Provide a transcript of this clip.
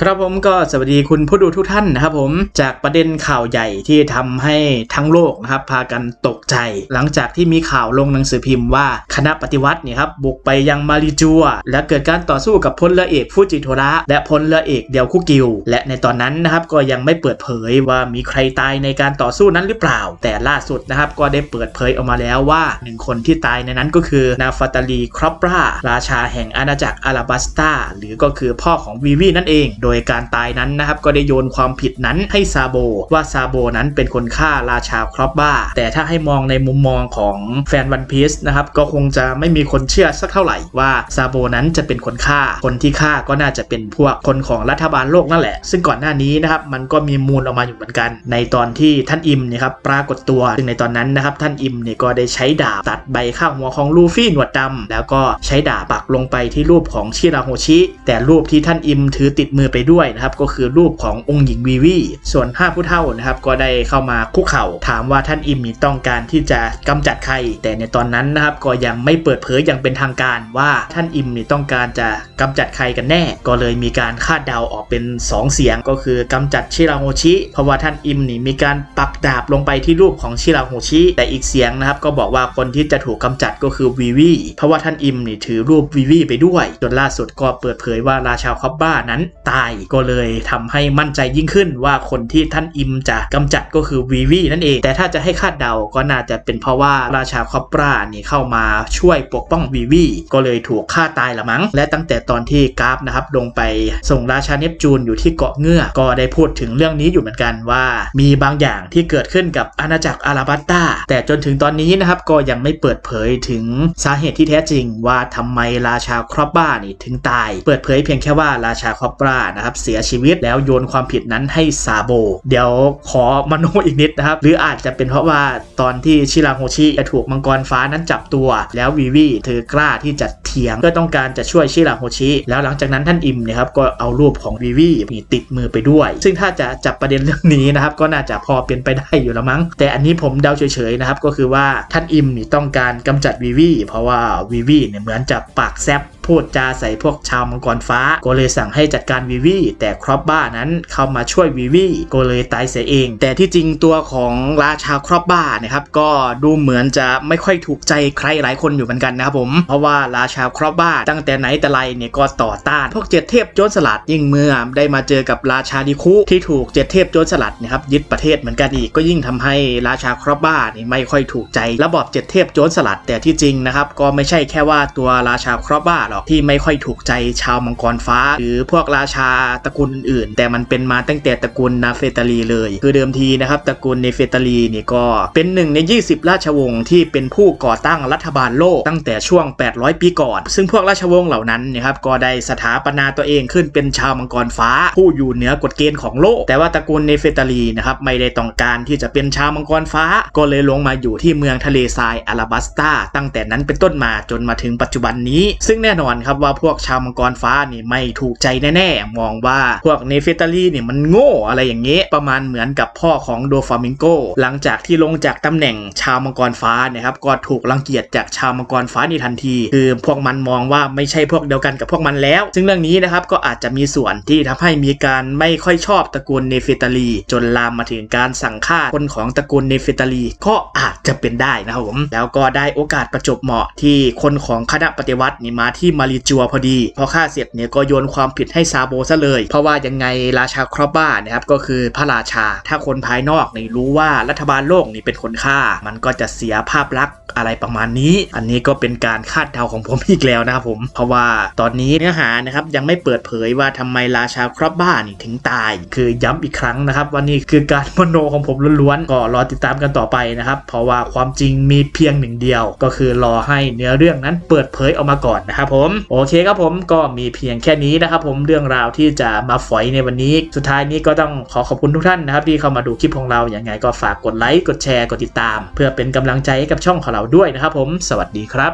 ครับผมก็สวัสดีคุณผู้ดูทุกท่านนะครับผมจากประเด็นข่าวใหญ่ที่ทำให้ทั้งโลกนะครับพากันตกใจ หลังจากที่มีข่าวลงหนังสือพิมพ์ว่าคณะปฏิวัติเนี่ยครับบุกไปยังมาริจัว และเกิดการต่อสู้กับพลเรือเอกฟูจิโทระและพลเรือเอกเดียวคุกิว และในตอนนั้นนะครับก็ยังไม่เปิดเผยว่ามีใครตายในการต่อสู้นั้นหรือเปล่า แต่ล่าสุดนะครับก็ได้เปิดเผยออกมาแล้วว่าหนึ่งคนที่ตายในนั้นก็คือนาฟาตาลีครอปราราชาแห่งอาณาจักรอาราบัสตาหรือก็คือพ่อของวีวีนั่นเองโดยการตายนั้นนะครับก็ได้โยนความผิดนั้นให้ซาโบว่าซาโบนั้นเป็นคนฆ่าราชาครอปบ้า แต่ถ้าให้มองในมุมมองของแฟนวันพีซนะครับก็คงจะไม่มีคนเชื่อสักเท่าไหร่ว่าซาโบนั้นจะเป็นคนฆ่า คนที่ฆ่าก็น่าจะเป็นพวกคนของรัฐบาลโลกนั่นแหละ ซึ่งก่อนหน้านี้นะครับมันก็มีมูลออกมาอยู่เหมือนกัน ในตอนที่ท่านอิมเนี่ยครับปรากฏตัว ซึ่งในตอนนั้นนะครับท่านอิมเนี่ยก็ได้ใช้ดาบตัดใบข้างหัวของลูฟี่หนวดดำแล้วก็ใช้ดาบปักลงไปที่รูปของชิราโฮชิ แต่รูปที่ท่านอิมถือติดมือไปด้วยนะครับก็คือรูปขององค์หญิงวีวีส่วนห้าผู้เฒ่านะครับก็ได้เข้ามาคุกเข่า ถามว่าท่านอิมมีต้องการที่จะกำจัดใคร แต่ในตอนนั้นนะครับก็ยังไม่เปิดเผยอย่างเป็นทางการว่าท่านอิมนี่ต้องการจะกำจัดใครกันแน่ ก็เลยมีการคาดเดาออกเป็น 2 เสียงก็คือกำจัดชิราโฮชิเพราะว่าท่านอิมนี่มีการปักดาบลงไปที่รูปของชิราโฮชิแต่อีกเสียงนะครับก็บอกว่าคนที่จะถูกกำจัดก็คือวีวีเพราะว่าท่านอิมนี่ถือรูปวีวีไปด้วยจนล่าสุดก็เปิดเผยว่าราชาคอบบ้านั้นตายก็เลยทำให้มั่นใจยิ่งขึ้นว่าคนที่ท่านอิมจะกำจัดก็คือวีวีนั่นเอง แต่ถ้าจะให้คาดเดาก็น่าจะเป็นเพราะว่าราชาคอบบ้านี่เข้ามาช่วยปกป้องวีวีก็เลยถูกฆ่าตายละมั้ง และตั้งแต่ตอนที่กราฟนะครับลงไปส่งราชาเนปจูนอยู่ที่เกาะเงือกก็ได้พูดถึงเรื่องนี้อยู่เหมือนกันว่า มีบางอย่างที่เกิดขึ้นกับอาณาจักรอาราบัตตาแต่จนถึงตอนนี้นะครับก็ยังไม่เปิดเผยถึงสาเหตุที่แท้จริงว่าทำไมราชาครอบบ้านี่ถึงตาย เปิดเผยเพียงแค่ว่าราชาครอบบ้านะครับเสียชีวิตแล้วโยนความผิดนั้นให้ซาโบ เดี๋ยวขอมโนอีกนิดนะครับหรืออาจจะเป็นเพราะว่าตอนที่ชิราโฮชิจะถูกมังกรฟ้านั้นจับตัว แล้ววีวีเธอกล้าที่จะเถียงเพื่อต้องการจะช่วยชิราโฮชิ แล้วหลังจากนั้นท่านอิมนะครับก็เอารูปของวีวีมีติดมือไปด้วย ซึ่งถ้าจะจับประเด็นเรื่องนี้นะครับก็น่าจะพอเป็นไปได้อยู่แล้วมั้ง แต่อันนี้ผมเดาเฉยๆนะครับก็คือว่าท่านอิมนี่ต้องการกำจัดวีวีเพราะว่าวีวีเนี่ยเหมือนจะปากแซบ พูดจาใส่พวกชาวมังกรฟ้า ก็เลยสั่งให้จัดการวีวีแต่ครอบบ้านั้นเข้ามาช่วยวีวีก็เลยตายเสียเอง แต่ที่จริงตัวของราชาครอบบ้านะครับก็ดูเหมือนจะไม่ค่อยถูกใจใครหลายคนอยู่เหมือนกันนะครับผมเพราะว่าราชาครอบบ้าตั้งแต่ไหนแต่ไรเนี่ยก็ต่อต้านพวกเจ็ดเทพโจรสลัดยิ่งเมื่อได้มาเจอกับราชาดิคุที่ถูกเจ็ดเทพโจรสลัดนะครับยึดประเทศเหมือนกันอีกก็ยิ่งทำให้ราชาครอบบ้านี่ไม่ค่อยถูกใจ ระบอบเจ็ดเทพโจรสลัดแต่ที่จริงนะครับก็ไม่ใช่แค่ว่าตัวราชาครอบบ้าหรอกที่ไม่ค่อยถูกใจชาวมังกรฟ้า หรือพวกราชาตระกูลอื่นๆแต่มันเป็นมาตั้งแต่ตระกูลนาเฟตาลีเลย คือเดิมทีนะครับตระกูลเนเฟตาลีนี่ก็เป็นหนึ่งใน 20 ราชวงศ์ที่เป็นผู้ก่อตั้งรัฐบาลโลกตั้งแต่ช่วง 800 ปีก่อน ซึ่งพวกราชวงศ์เหล่านั้นนะครับก็ได้สถาปนาตัวเองขึ้นเป็นชาวมังกรฟ้า ผู้อยู่เหนือกฎเกณฑ์ของโลก แต่ว่าตระกูลเนเฟตาลีนะครับไม่ได้ต้องการที่จะเป็นชาวมังกรฟ้า ก็เลยลงมาอยู่ที่เมืองทะเลทรายอาราบัสตาตั้งแต่นั้นเป็นต้นมาจนมาถึงปัจจุบันนี้ ซึ่งแน่นอนครับว่าพวกชาวมังกรฟ้านี่ไม่ถูกใจแน่ๆ มองว่าพวกเนเฟตาลีนี่มันโง่อะไรอย่างเงี้ยประมาณเหมือนกับพ่อของโดฟามิงโก หลังจากที่ลงจากตำแหน่งชาวมังกรฟ้านะครับก็ถูกรังเกียจจากชาวมังกรฟ้าในทันที คือพวกมันมองว่าไม่ใช่พวกเดียวกันกับพวกมันแล้ว ซึ่งเรื่องนี้นะครับก็อาจจะมีส่วนที่ทำให้มีการไม่ค่อยชอบตระกูลเนเฟตาลี จนลามมาถึงการสั่งฆ่าคนของตระกูลเนเฟตาลีก็อาจจะเป็นได้นะครับผมแล้วก็ได้โอกาสประจบเหมาะที่คนของคณะปฏิวัตินี่มาที่มาริจัวพอดี พอฆ่าเสร็จเนี่ยก็โยนความผิดให้ซาโบซะเลย เพราะว่ายังไงราชาครอบบ้านะครับก็คือพระราชา ถ้าคนภายนอกนี่รู้ว่ารัฐบาลโลกนี่เป็นคนฆ่า มันก็จะเสียภาพลักษณ์อะไรประมาณนี้ อันนี้ก็เป็นการคาดเดาของผมอีกแล้วนะครับผม เพราะว่าตอนนี้เนื้อหานะครับยังไม่เปิดเผยว่าทำไมราชาครอบบ้านี่ถึงตาย คือย้ำอีกครั้งนะครับว่านี่คือการมโนของผมล้วนๆก็รอติดตามกันต่อไปนะครับ เพราะว่าความจริงมีเพียงหนึ่งเดียว ก็คือรอให้เนื้อเรื่องนั้นเปิดเผยออกมาก่อนนะครับผมโอเคครับผมก็มีเพียงแค่นี้นะครับผมเรื่องราวที่จะมาฝอยในวันนี้ สุดท้ายนี้ก็ต้องขอขอบคุณทุกท่านนะครับที่เข้ามาดูคลิปของเราอย่างไงก็ฝากกดไลค์กดแชร์กดติดตาม เพื่อเป็นกำลังใจให้กับช่องของเราด้วยนะครับผม สวัสดีครับ